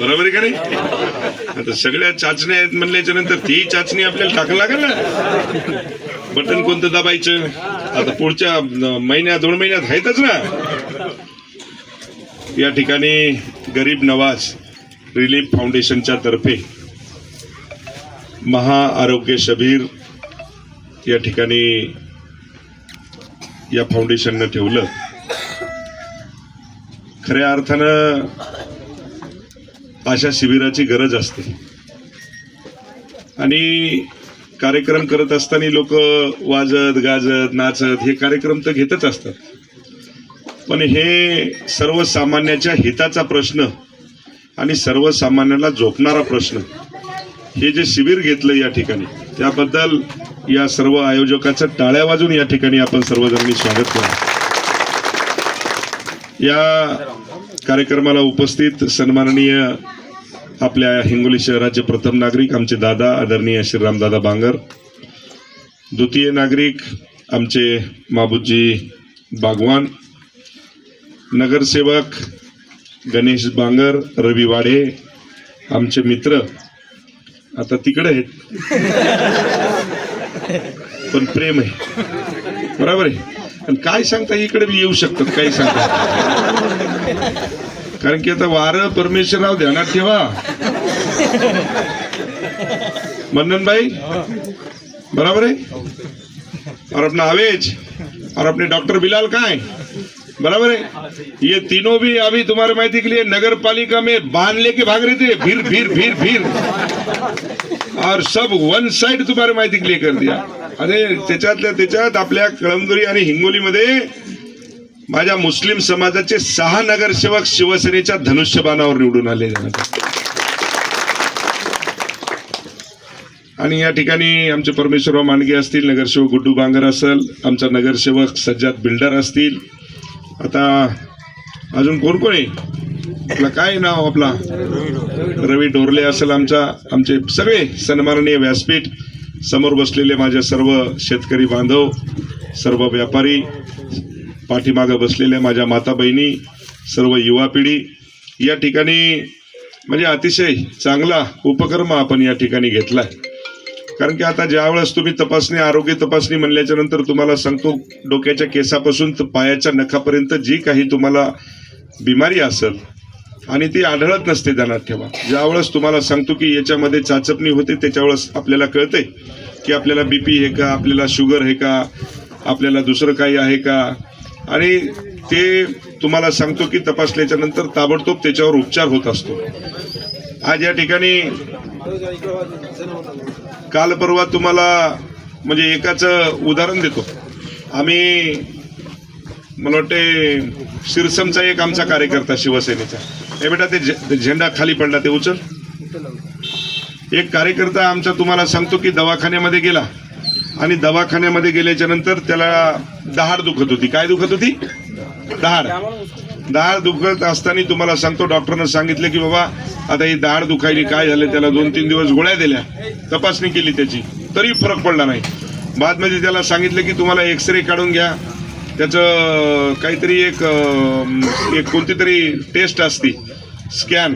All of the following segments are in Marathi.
बरोबर आहे का नाही? आता सगळ्या चाचण्या आहेत म्हणल्याच्या नंतर ती चाचणी आपल्याला टाकायला लागेल ना? बटन कोणतं दाबायचं? आता पुढच्या महिन्यात दोन महिन्यात आहेतच ना? या ठिकाणी गरीब नवाज रिलीफ फाउंडेशनच्या तर्फे महाआरोग्य शबीर या ठिकाणी या फाउंडेशननं ठेवलं. खऱ्या अर्थानं अशा शिबिराची गरज असते. आणि कार्यक्रम करत असताना लोक वाजत गाजत नाचत हे कार्यक्रम तर घेतच असतात. पण हे सर्वसामान्याच्या हिताचा प्रश्न आणि सर्वसामान्याला झोपणारा प्रश्न हे जे शिबिर घेतलं या ठिकाणी त्याबद्दल या सर्व आयोजकाचं टाळ्या वाजून या ठिकाणी आपण सर्वजणांनी स्वागत करू. या कार्यक्रमाला उपस्थित सन्माननीय आपल्या हिंगोली शहराचे प्रथम नागरिक आमचे दादा आदरणीय श्रीरामदादा बांगर द्वितीय नागरिक आमचे माबूजी बागवान नगरसेवक गणेश बांगर रवी वाडे आमचे मित्र आता तिकडे आहेत पण प्रेम आहे. बरोबर आहे? पण काय सांगता इकडे बी येऊ शकतात काही सांगता. कारण की आता वारं परमेश्वरराव ध्यानात ठेवा. भाई बराबर है और अपना आवेज और अपने डॉक्टर बिलाल काय है? बराबर है? ये तीनों भी अभी तुम्हारे माहिती के लिए नगर पालिका में बांध लेके भाग रहे थे। फिर फिर फिर फिर और सब वन साइड तुम्हारे माहिती के लिए कर दिया। अरे त्याच्यातल्या त्याच्यात आपल्या कळमदुरी आणि हिंगोलीमध्ये माझ्या मुस्लिम समाजाचे सहा नगरसेवक शिवसेनेच्या धनुष्यबाणावर निवडून आले. आणि या ठिकाणी आमचे परमेश्वरराव मांडगे असतील नगरसेवक गुड्डू बांगर असेल आमचा नगरसेवक सज्जाद बिल्डर असतील. आता अजून कोण कोण आहे? आपला काय नाव आपला? रवी डोरले असेल आमचा आमचे सगळे सन्माननीय व्यासपीठ. समोर बसलेले माझ्या सर्व शेतकरी बांधव सर्व व्यापारी पाठीमागं बसलेल्या माझ्या माता बहिणी सर्व युवा पिढी या ठिकाणी म्हणजे अतिशय चांगला उपक्रम आपण या ठिकाणी घेतला कारण की आता ज्यावेळेस तुम्ही तपासणी आरोग्य तपासणी म्हणल्याच्या नंतर तुम्हाला सांगतो डोक्याच्या केसापासून तर पायाच्या नखापर्यंत जी काही तुम्हाला बिमारी असेल आणि ती आढळत नसते ध्यानात ठेवा. ज्यावेळेस तुम्हाला सांगतो की याच्यामध्ये चाचपणी होते त्याच्यावेळेस आपल्याला कळते की आपल्याला बीपी आहे का आपल्याला शुगर आहे का आपल्याला दुसरं काही आहे का. आणि ते तुम्हाला सांगतो की तपासल्याच्या नंतर ताबडतोब त्याच्यावर उपचार होत असतो. आज या ठिकाणी काल परवा तुम्हाला म्हणजे एकाचं उदाहरण देतो. आम्ही मला वाटते शिरसमचा एक आमचा कार्यकर्ता शिवसेनेचा. हे बेटा ते झे- झेंडा खाली पडला ते उचल. एक कार्यकर्ता आमचा तुम्हाला सांगतो की दवाखान्यामध्ये गेला आणि दवाखान्यामध्ये गेल्याच्यानंतर त्याला दहाड दुखत होती. काय दुखत होती? दहाड. दहाड दुखत असताना तुम्हाला सांगतो डॉक्टरनं सांगितलं की बाबा आता ही दहाड दुखायली काय झालं त्याला दोन तीन दिवस गोळ्या दिल्या. तपासणी केली त्याची. तरी फरक पडला नाही. बादमध्ये त्याला सांगितलं की तुम्हाला एक्सरे काढून घ्या. त्याचं काहीतरी एक एक कोणती तरी टेस्ट असती. स्कॅन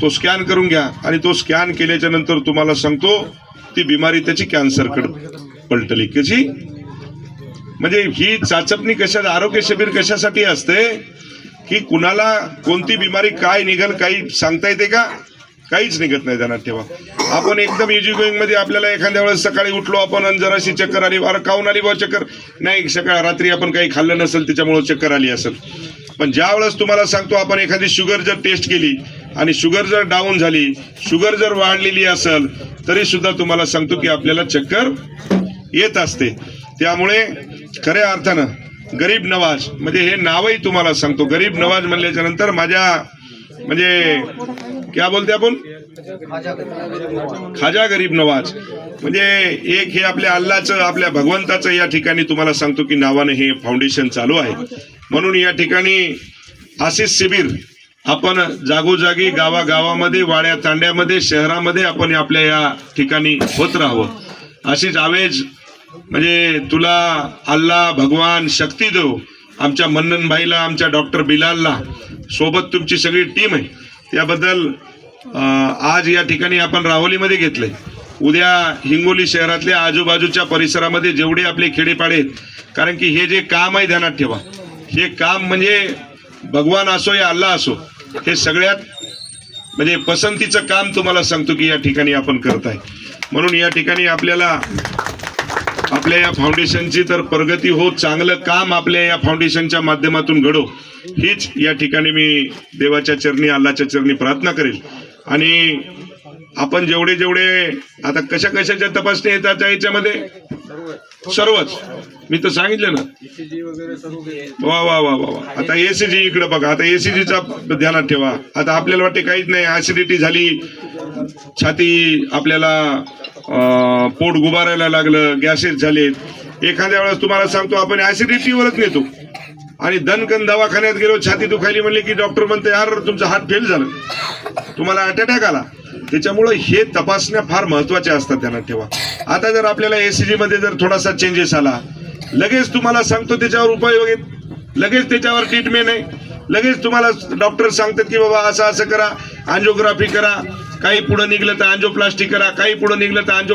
तो स्कॅन करून घ्या. आणि तो स्कॅन केल्याच्यानंतर तुम्हाला सांगतो ती बिमारी त्याची कॅन्सरकडे पलटली कशी? म्हणजे ही चाचपणी कशा आरोग्य शिबिर कशासाठी असते? की कुणाला कोणती बिमारी काय निघाल काही सांगता येते का? काहीच निघत नाही ध्यानात ठेवा. आपण एकदम इजी गोईंगमध्ये आपल्याला एखाद्या वेळेस सकाळी उठलो आपण आणि जराशी चक्कर आली अरे काऊन आली बा चक्कर. नाही सकाळ रात्री आपण काही खाल्लं नसेल त्याच्यामुळे चक्कर आली असेल. पण ज्या वेळेस तुम्हाला सांगतो आपण एखादी शुगर जर टेस्ट केली आणि शुगर जर डाऊन झाली शुगर जर वाढलेली असेल तरी सुद्धा तुम्हाला सांगतो की आपल्याला चक्कर येत असते. त्यामुळे खऱ्या अर्थानं गरीब नवाज म्हणजे हे नावही तुम्हाला सांगतो. गरीब नवाज म्हणल्याच्या नंतर माझ्या म्हणजे क्या बोलते आपण? खाजा गरीब नवाज. म्हणजे एक हे आपल्या अल्लाचं आपल्या भगवंताचं या ठिकाणी तुम्हाला सांगतो की नावाने हे फाउंडेशन चालू आहे. म्हणून या ठिकाणी आशिष शिबिर आपण जागोजागी गावागावामध्ये वाड्या तांड्यामध्ये शहरामध्ये आपण आपल्या या ठिकाणी होत राहावं. अशीच आवेज म्हणजे तुला अल्ला भगवान शक्ती देव आमच्या मन्ननभाईला आमच्या डॉक्टर बिलालला सोबत तुमची सगळी टीम आहे. त्याबद्दल आज या ठिकाणी आपण राहुलीमध्ये घेतले उद्या हिंगोली शहरातल्या आजूबाजूच्या परिसरामध्ये जेवढे आपले खेडेपाडे आहेत कारण की हे जे काम आहे ध्यानात ठेवा. हे काम म्हणजे भगवान असो या अल्ला असो हे सगळ्यात म्हणजे पसंतीचं काम तुम्हाला सांगतो की या ठिकाणी आपण करत आहे. म्हणून या ठिकाणी आपल्याला आपल्या या फाउंडेशनची तर प्रगती हो चांगलं काम आपल्या या फाउंडेशनच्या माध्यमातून घडो हीच या ठिकाणी मी देवाच्या चरणी अल्लाच्या चरणी प्रार्थना करेल. आणि आपण जेवढे जेवढे आता कशा कशाच्या तपासणी येतात त्या याच्यामध्ये? सर्वच. मी तर सांगितलं ना. वा वा वा वा वा. आता एसीजी इकडे बघा. आता एसीजीचा ध्यानात ठेवा. आता आपल्याला वाटते काहीच नाही. ऍसिडिटी झाली. छाती आपल्याला पोट गुबारायला लागलं गॅसेस झालेत. एखाद्या वेळेस तुम्हाला सांगतो आपण ऍसिडिटीवरच नेतो. आणि दणकन दवाखान्यात गेलो छाती दुखायली म्हणले की डॉक्टर म्हणते यार तुमचा हात फेल झालं. तुम्हाला हार्ट अटॅक आला. त्याच्यामुळं हे तपासण्या फार महत्त्वाच्या असतात त्यांना ठेवा. आता जर आपल्याला एसीजी मध्ये जर थोडासा चेंजेस आला लगेच तुम्हाला सांगतो त्याच्यावर उपाय वगैरे. लगेच त्याच्यावर ट्रीटमेंट आहे. लगेच तुम्हाला डॉक्टर सांगतात की बाबा असं असं करा अँजिओग्राफी करा. काही पुढं निघलं तर अँजिओप्लास्टी करा काही पुढं निघलं तर अँजो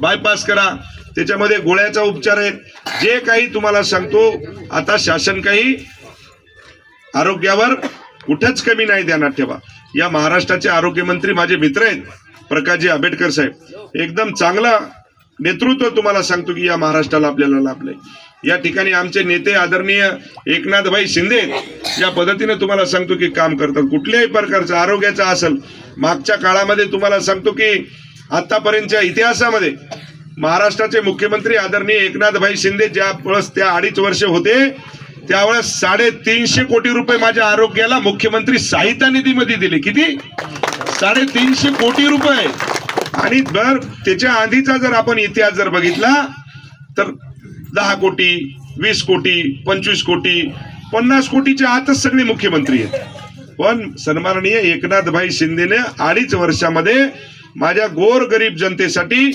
बायपास करा. त्याच्यामध्ये गोळ्याचा उपचार आहे जे काही तुम्हाला सांगतो आता शासन काही आरोग्यावर कुठेच कमी नाही ध्यानात ठेवा. या महाराष्ट्राचे आरोग्यमंत्री माझे मित्र आहेत प्रकाशजी आंबेडकर साहेब. एकदम चांगला नेतृत्व तुम्हाला सांगतो की या महाराष्ट्राला आपल्याला लाभलंय. या ठिकाणी आमचे नेते आदरणीय एकनाथभाई शिंदे या पद्धतीने तुम्हाला सांगतो की काम करतात. कुठल्याही प्रकारचं आरोग्याचं असेल मागच्या काळामध्ये तुम्हाला सांगतो की आतापर्यंतच्या इतिहासामध्ये महाराष्ट्राचे मुख्यमंत्री आदरणीय एकनाथभाई शिंदे ज्या वेळेस त्या अडीच वर्ष होते त्यावेळेस साडेतीनशे कोटी रुपये माझ्या आरोग्याला मुख्यमंत्री सहायता निधीमध्ये दिले. किती? साडेतीनशे कोटी रुपये. आणि जर त्याच्या आधीचा जर आपण इतिहास जर बघितला तर दहा कोटी वीस कोटी पंचवीस कोटी पन्नास कोटीच्या आतच सगळे मुख्यमंत्री आहेत. पण सन्माननीय एकनाथभाई शिंदेने अडीच वर्षामध्ये माझ्या गोर गरीब जनतेसाठी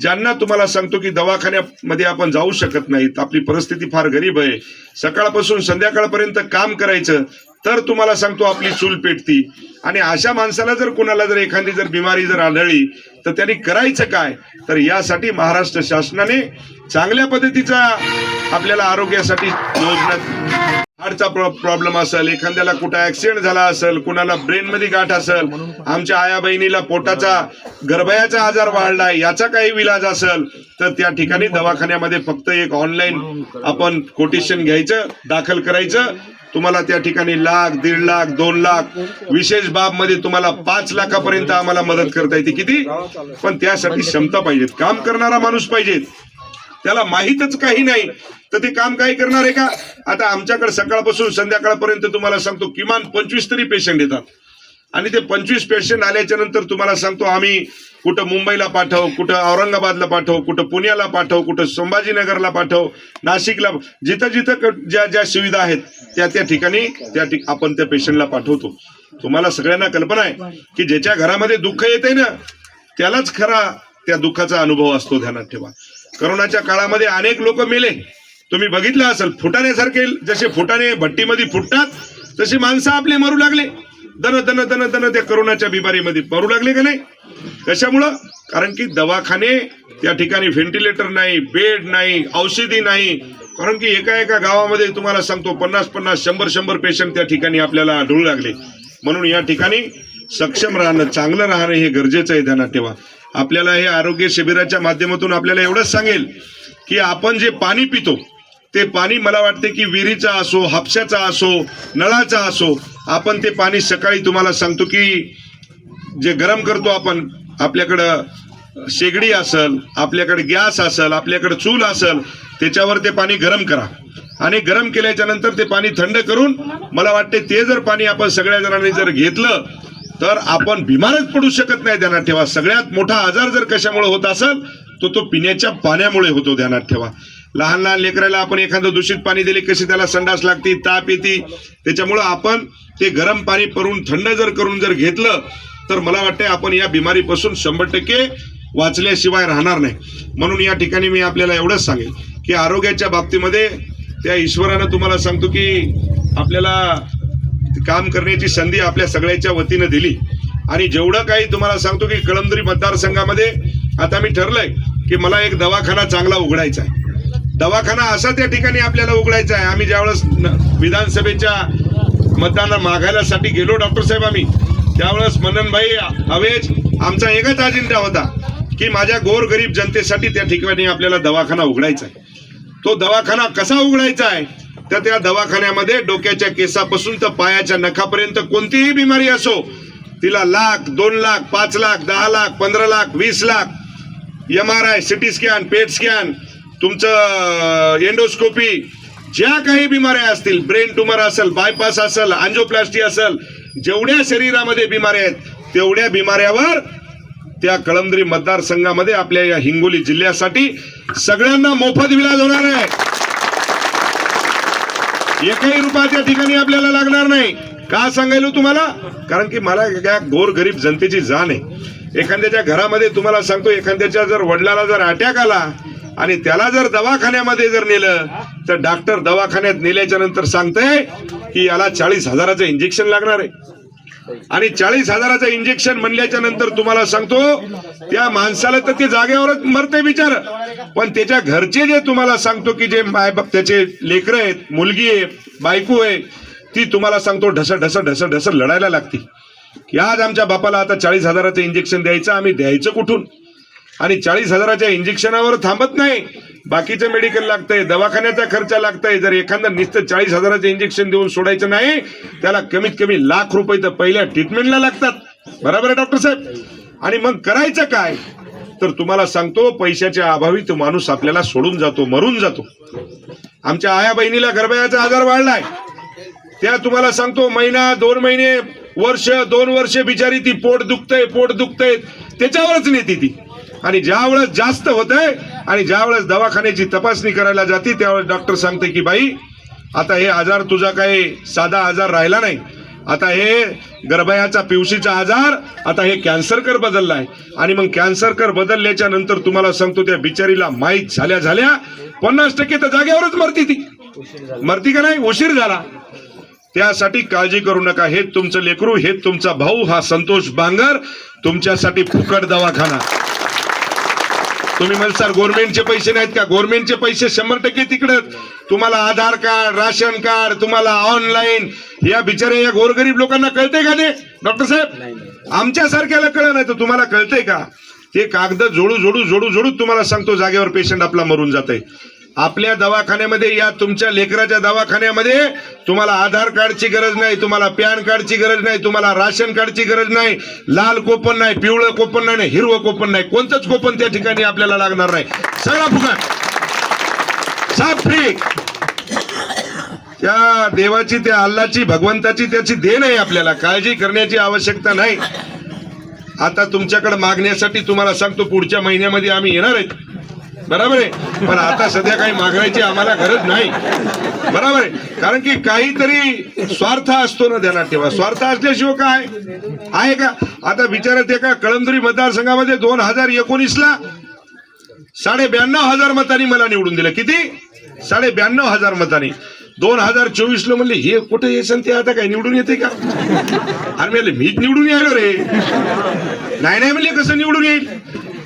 ज्यांना तुम्हाला सांगतो की दवाखान्यामध्ये आपण जाऊ शकत नाहीत आपली परिस्थिती फार गरीब आहे. सकाळपासून संध्याकाळपर्यंत काम करायचं तर तुम्हाला सांगतो आपली चूल पेटती. आणि अशा माणसाला जर कुणाला जर एखादी जर बिमारी जर आढळली तर त्यांनी करायचं काय? तर यासाठी महाराष्ट्र शासनाने चांगल्या पद्धतीचा आपल्याला आरोग्यासाठी योजना हार्टचा प्रॉब्लेम असेल एखाद्याला कुठं ऍक्सिडेंट झाला असेल कुणाला ब्रेन मध्ये गाठ असेल आमच्या आया बहिणीला पोटाचा गर्भयाचा आजार वाढला याचा काही विलाज असेल तर त्या ठिकाणी दवाखान्यामध्ये फक्त एक ऑनलाईन आपण कोटेशन घ्यायचं दाखल करायचं तुम्हाला त्या ठिकाणी लाख दीड लाख दोन लाख विशेष बाबमध्ये तुम्हाला पाच लाखापर्यंत आम्हाला मदत करता येते. किती? पण त्यासाठी क्षमता पाहिजेत. काम करणारा माणूस पाहिजेत. त्याला माहीतच काही नाही. तर ते काम काय करणार आहे का? आता आमच्याकडे सकाळपासून संध्याकाळपर्यंत तुम्हाला सांगतो किमान पंचवीस तरी पेशंट येतात. आणि ते पंचवीस पेशंट आल्याच्यानंतर तुम्हाला सांगतो आम्ही कुठं मुंबईला पाठव कुठं औरंगाबादला पाठव कुठं पुण्याला पाठव कुठं संभाजीनगरला पाठव नाशिकला जिथं जिथं ज्या ज्या सुविधा आहेत त्या त्या ठिकाणी त्या आपण त्या पेशंटला पाठवतो. तुम्हाला सगळ्यांना कल्पना आहे की ज्याच्या घरामध्ये दुःख येते ना त्यालाच खरा त्या दुःखाचा अनुभव असतो ध्यानात ठेवा. करोनाच्या काळामध्ये अनेक लोक मेले. तुम्ही बघितलं असेल फुटाण्यासारखे जसे फुटाणे भट्टीमध्ये फुटतात तसे माणसं आपले मरू लागले. दन दन दन दन त्या करोनाच्या बिमारीमध्ये मरू लागले का नाही? कशामुळं? कारण की दवाखाने त्या ठिकाणी व्हेंटिलेटर नाही बेड नाही औषधी नाही. कारण की एका एका गावामध्ये तुम्हाला सांगतो पन्नास पन्नास शंभर शंभर पेशंट त्या ठिकाणी आपल्याला आढळू लागले. म्हणून या ठिकाणी सक्षम राहणं चांगलं राहणं हे गरजेचं आहे ध्यानात ठेवा. आपल्याला हे आरोग्य शिबिराच्या माध्यमातून आपल्याला एवढंच सांगेल की आपण जे पाणी पितो ते पाणी मला वाटते की विहिरीचा असो हापशाचा असो नळाचा असो आपण ते पाणी सकाळी तुम्हाला सांगतो की जे गरम करतो आपण आपल्याकडं शेगडी असल आपल्याकडे गॅस असल आपल्याकडे चूल असल त्याच्यावर ते पाणी गरम करा. आणि गरम केल्याच्यानंतर ते पाणी थंड करून मला वाटते ते जर पाणी आपण सगळ्या जणांनी जर घेतलं तर आपण बिमारच पडू शकत नाही ध्यानात ठेवा. सगळ्यात मोठा आजार जर कशामुळे होत असेल तो तो पिण्याच्या पाण्यामुळे होतो ध्यानात ठेवा. लहान लहान लेकराला आपण एखादं दूषित पाणी दिले कशी त्याला संडास लागते ताप येते त्याच्यामुळं आपण ते गरम पाणी करून थंड जर करून जर घेतलं तर मला वाटते आपण या बिमारीपासून शंभर टक्के वाचल्याशिवाय राहणार नाही. म्हणून या ठिकाणी मी आपल्याला एवढंच सांगेल की आरोग्याच्या बाबतीमध्ये त्या ईश्वरानं तुम्हाला सांगतो की आपल्याला काम करण्याची संधी आपल्या सगळ्याच्या वतीनं दिली. आणि जेवढं काही तुम्हाला सांगतो की कळमदरी मतदारसंघामध्ये आता मी ठरलंय की मला एक दवाखाना चांगला उघडायचा आहे. दवाखाना असा त्या ठिकाणी आपल्याला उघडायचा आहे. आम्ही ज्यावेळेस न- विधानसभेच्या मतदान मागायलासाठी गेलो डॉक्टर साहेब आम्ही त्यावेळेस मननभाई हवेज आमचा एकच अजेंडा होता की माझ्या गोरगरीब जनतेसाठी त्या ठिकाणी आपल्याला दवाखाना उघडायचा आहे. तो दवाखाना कसा उघडायचा आहे? तर त्या दवाखान्यामध्ये डोक्याच्या केसापासून तर पायाच्या नखापर्यंत कोणतीही बिमारी असो तिला लाख दोन लाख पाच लाख दहा लाख पंधरा लाख वीस lakh M R I CT scan PET scan तुमचं एंडोस्कोपी ज्या काही बिमाऱ्या असतील ब्रेन ट्युमर असेल बायपास असेल अँजिओप्लास्टी असेल जेवढ्या शरीरामध्ये बिमाऱ्या आहेत तेवढ्या बिमाऱ्यावर त्या कळमदरी मतदारसंघामध्ये आपल्या या हिंगोली जिल्ह्यासाठी सगळ्यांना मोफत इलाज होणार आहे. एकही रुपया त्या ठिकाणी आपल्याला लागणार नाही. का सांगायलो तुम्हाला? कारण की मला या गोर गरीब जनतेची जाण आहे. एखाद्याच्या घरामध्ये तुम्हाला सांगतो एखाद्याच्या जर वडिलाला जर अटॅक आला आणि त्याला जर दवाखान्यामध्ये जर नेलं तर डॉक्टर दवाखान्यात नेल्याच्या नंतर सांगतंय की याला चाळीस हजाराचं इंजेक्शन लागणार आहे. आणि चाळीस हजाराचं इंजेक्शन म्हणल्याच्या नंतर तुम्हाला सांगतो त्या माणसाला तर ते जागेवरच मरते बिचार. पण त्याच्या घरचे जे तुम्हाला सांगतो की जे माय बाप त्याचे लेकरं आहेत मुलगी आहे बायको आहे ती तुम्हाला सांगतो ढस ढस ढस ढस लढायला लागते की आज आमच्या बापाला आता चाळीस हजाराचं इंजेक्शन द्यायचं आम्ही द्यायचं कुठून? आणि चाळीस हजाराच्या इंजेक्शनावर थांबत नाही. बाकीचं मेडिकल लागतंय दवाखान्याचा खर्च लागतंय. जर एखादा नुसतं चाळीस हजाराचं इंजेक्शन देऊन सोडायचं नाही त्याला कमीत कमी लाख रुपये तर पहिल्या ट्रीटमेंटला लागतात. बरोबर आहे डॉक्टर साहेब? आणि मग करायचं काय? तर तुम्हाला सांगतो पैशाच्या अभावी तो माणूस आपल्याला सोडून जातो मरून जातो. आमच्या आया बहिणीला गर्भयाचा आजार वाढलाय. त्या तुम्हाला सांगतो महिना दोन महिने वर्ष दोन वर्ष बिचारी ती पोट दुखतय पोट दुखतय. त्याच्यावरच नेते ती. आणि ज्या वेळेस जास्त आहे आणि ज्या वेळेस दवाखान्याची तपासणी करायला जाते त्यावेळेस डॉक्टर सांगते की बाई आता हे आजार तुझा काही साधा आजार राहिला नाही. आता हे गर्भयाचा पिवशीचा आजार आता हे कॅन्सरकर बदलला आहे. आणि मग कॅन्सरकर बदलल्याच्या नंतर तुम्हाला सांगतो त्या बिचारीला माहीत झाल्या झाल्या पन्नास टक्के तर जागेवरच मरती ती. मरती का नाही? उशीर झाला. त्यासाठी काळजी करू नका. हे तुमचं लेकरू हे तुमचा भाऊ हा संतोष बांगर. तुमच्यासाठी फुकट दवाखाना. तुम्ही म्हणसाल गव्हर्नमेंटचे पैसे नाहीत का? गव्हर्नमेंटचे पैसे शंभर टक्के तिकडे तुम्हाला आधार कार्ड राशन कार्ड तुम्हाला ऑनलाईन या बिचारे या गोरगरीब लोकांना कळतंय का ते? डॉक्टर साहेब? आमच्या सारख्याला कळ नाही तर तुम्हाला कळतंय का? ते कागद जोडू जोडू जोडू जोडू तुम्हाला सांगतो जागेवर पेशंट आपला मरून जातंय. आपल्या दवाखान्यामध्ये या तुमच्या लेकराच्या दवाखान्यामध्ये तुम्हाला आधार कार्डची गरज नाही तुम्हाला पॅन कार्डची गरज नाही तुम्हाला राशन कार्डची गरज नाही लाल कोपन नाही पिवळं कोपन नाही हिरवं कोपन नाही. कोणतंच कोपन त्या ठिकाणी आपल्याला लागणार नाही. सगळा फुकट. साफ फ्री त्या देवाची त्या अल्लाची भगवंताची त्याची देण आहे आपल्याला. काळजी करण्याची आवश्यकता नाही. आता तुमच्याकडे मागण्यासाठी तुम्हाला सांगतो पुढच्या महिन्यामध्ये आम्ही येणार आहेत. बरोबर आहे. पण आता सध्या काही मागायची आम्हाला गरज नाही. बरोबर आहे. कारण की काहीतरी स्वार्थ असतो ना ध्यानात ठेवा. स्वार्थ असल्याशिवाय काय? आहे का? आता विचारत आहे का कळमदुरी मतदारसंघामध्ये दोन हजार एकोणीसला साडे ब्याण्णव हजार मतांनी मला निवडून दिलं. किती? साडे ब्याण्णव हजार मतांनी. दोन हजार चोवीस ला म्हणले हे कुठे हे संते आता काय निवडून येते का? अरे म्हणले मीच निवडून यायलो रे नाही नाही म्हणले कसं निवडून येईल?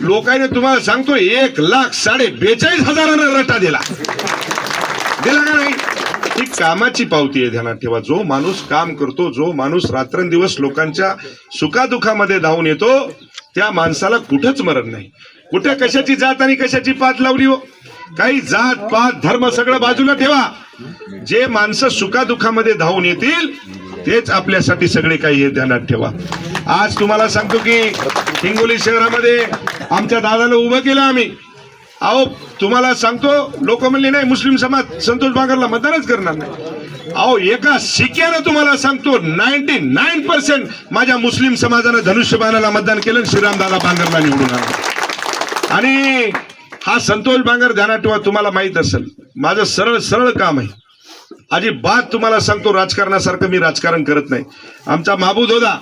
लोकांनी तुम्हाला सांगतो एक लाख साडे बेचाळीस हजारानं रटा दिला. दिला का नाही? ही कामाची पावती आहे ध्यानात ठेवा. जो माणूस काम करतो जो माणूस रात्रंदिवस लोकांच्या सुखादुखामध्ये धावून येतो त्या माणसाला कुठंच मरण नाही. कुठे कशाची जात आणि कशाची पात लावली हो? काही जात पात धर्म सगळं बाजूला ठेवा. जे माणसं सुखादुखामध्ये धावून येतील तेच आपल्यासाठी सगळे काही हे ध्यानात ठेवा. आज तुम्हाला सांगतो की हिंगोली शहरामध्ये आमच्या दादाला उभं केलं आम्ही. अहो तुम्हाला सांगतो लोक म्हणले नाही मुस्लिम समाज संतोष बागरला मतदानच करणार नाही. अहो एका शिक्यानं तुम्हाला सांगतो नाईन्टी नाईन पर्सेंट माझ्या मुस्लिम समाजानं धनुष्यबाणाला मतदान केलं श्रीरामदादा बांगरला निवडून आला आणि हा संतोष बांगर ध्यानात ठेवा तुम्हाला माहीत असेल. माझं सरळ सरळ काम आहे. अजिबात तुम्हाला सांगतो राजकारणासारखं मी राजकारण करत नाही. आमचा महबूद होता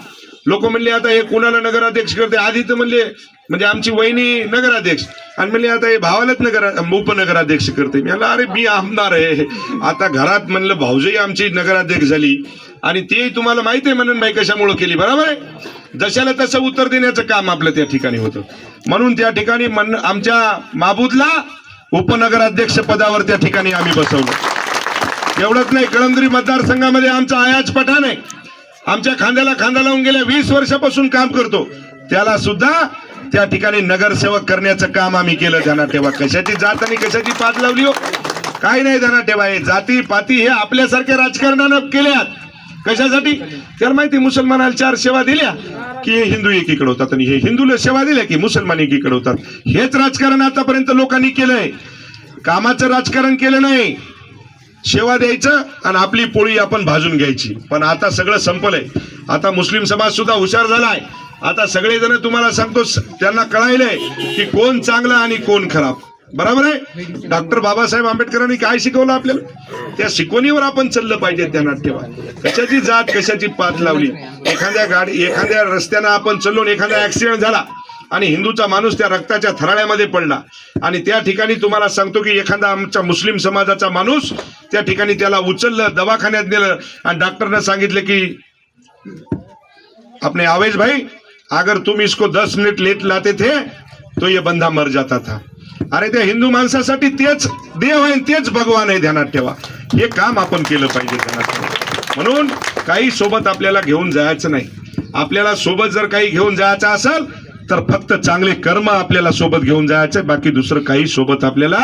लोक म्हणले आता हे कुणाला नगराध्यक्ष करते? आधी तर म्हणले म्हणजे आमची वहिनी नगराध्यक्ष. आणि म्हणले आता हे भावालाच नगर उपनगराध्यक्ष करते. मी म्हणलं, अरे मी आमदार आहे. आता घरात म्हणलं भाऊजही आमची नगराध्यक्ष झाली. आणि ते तुम्हाला माहिती आहे म्हणून बाई कशामुळे केली बरोबर आहे? जशाला तसं उत्तर देण्याचं काम आपलं त्या ठिकाणी होतं. म्हणून त्या ठिकाणी म्हण आमच्या माबूदला उपनगराध्यक्ष पदावर त्या ठिकाणी आम्ही बसवलं. एवढंच नाही कळंदरी मतदारसंघामध्ये आमचा आयाज पठाण आहे. आमच्या खांद्याला खांदा लावून गेल्या वीस वर्षापासून काम करतो. त्याला सुद्धा त्या ठिकाणी नगरसेवक करण्याचं काम आम्ही केलं ध्यानात ठेवा कशाची जात आणि कशाची पात लावली हो? काही नाही ध्यानात ठेवा हे जाती पाती हे आपल्यासारख्या राजकारणानं केल्यात. कशासाठी? त्याला माहिती मुसलमानाला चार सेवा दिल्या की हे हिंदू एकीकडे होतात आणि हे हिंदूला सेवा दिल्या की मुसलमान एकीकडे होतात. हेच राजकारण आतापर्यंत लोकांनी केलंय. कामाचं राजकारण केलं नाही. सेवा द्यायचं आणि आपली पोळी आपण भाजून घ्यायची. पण आता सगळं संपलंय. आता मुस्लिम समाज सुद्धा हुशार झालाय. आता सगळेजण तुम्हाला सांगतो त्यांना कळायलंय की कोण चांगला आणि कोण खराब. बरोबर आहे? डॉक्टर बाबासाहेब आंबेडकरांनी काय शिकवलं आपल्याला? त्या शिकवणीवर आपण चाललं पाहिजे त्यांना ठेवा कशाची जात कशाची पात लावली? एखाद्या गाडी एखाद्या रस्त्यानं आपण चाललो एखादा ऍक्सिडेंट झाला. आणि हिंदूचा माणूस त्या रक्ताच्या थराळ्यामध्ये पडला. आणि त्या ठिकाणी तुम्हाला सांगतो की एखादा आमचा मुस्लिम समाजाचा माणूस त्या ठिकाणी त्याला उचललं दवाखान्यात नेलं आणि डॉक्टरनं सांगितलं की अपने आवेश भाई अगर तुम इसको दस मिनिट लेट लाते थे तो ये बंदा मर जाता था. अरे त्या हिंदू माणसासाठी तेच देव आहे आणि तेच भगवान आहे ध्यानात ठेवा. हे काम आपण केलं पाहिजे ध्यानात म्हणून काही सोबत आपल्याला घेऊन जायचं नाही. आपल्याला सोबत जर काही घेऊन जायचं असेल तर फक्त चांगले कर्म आपल्याला सोबत घेऊन जायचे बाकी दुसरं काही सोबत आपल्याला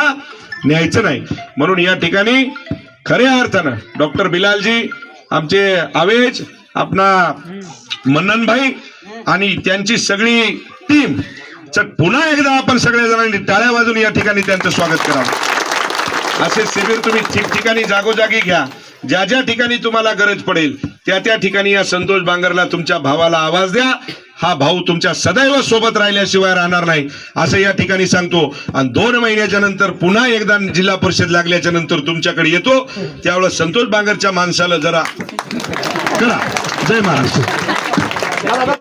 न्यायचं नाही. म्हणून या ठिकाणी खऱ्या अर्थानं डॉक्टर बिलालजी आमचे आवेज आपणा मननभाई आणि त्यांची सगळी टीम चट पुन्हा एकदा आपण सगळ्या जणांनी टाळ्या वाजून या ठिकाणी त्यांचं स्वागत करावं. असे शिबिर तुम्ही ठिकठिकाणी जागोजागी घ्या. ज्या ज्या ठिकाणी तुम्हाला गरज पडेल त्या त्या ठिकाणी या संतोष बांगरला तुमच्या भावाला आवाज द्या. हा भाऊ तुमच्या सदैव सोबत राहिल्याशिवाय राहणार नाही असं या ठिकाणी सांगतो. आणि दोन महिन्याच्या नंतर पुन्हा एकदा जिल्हा परिषद लागल्याच्या नंतर तुमच्याकडे येतो. त्यावेळेस संतोष बांगरच्या माणसाला जरा करा. जय महाराष्ट्र.